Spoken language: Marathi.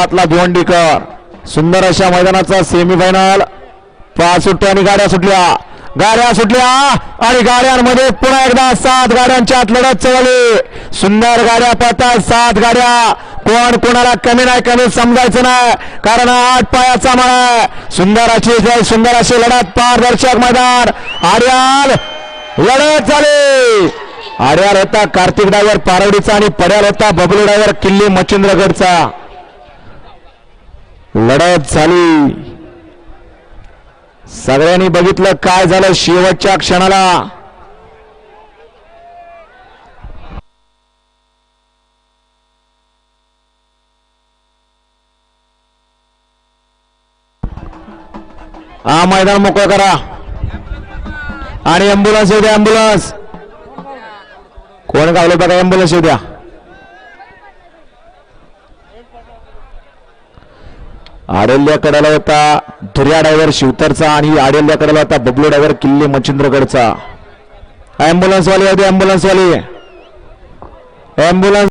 आतला भिवंडीकर. सुंदर अशा मैदानाचा सेमीफायनल पाच सुट्ट्या आणि गाड्या सुटल्या. गाड्या सुटल्या आणि गाड्यांमध्ये पुन्हा एकदा सात गाड्यांच्या आत लढत चढवली सुंदर गाड्या पाहतात सात गाड्या. कोण कोणाला कमी नाही कमी समजायचं नाही. कारण आठ पायाचा माळ आहे. सुंदर अशी जय सुंदर अशी लढत. पारदर्शक मैदान. आर्याल लढत झाली. आर्याल होता कार्तिक डायव्हर पारवडीचा आणि पड्याल होता बबलू डायव्हर किल्ली मच्छिंद्रगडचा. लढत झाली. सगळ्यांनी बघितलं काय झालं शेवटच्या क्षणाला. हा मैदान मोकळं करा. आणि अँब्युलन्स येऊ द्या अँब्युलन्स कोण गावलं बघा अँब्युलन्स येऊ द्या. आडेल्या कडाला होता धुर्या डायव्हर शिवतरचा आणि आडेल्या कडाला होता बबलू डायव्हर किल्ले मच्छिंद्रगडचा. अँब्युलन्सवाले होते अँब्युलन्स वाले. अँब्युलन्स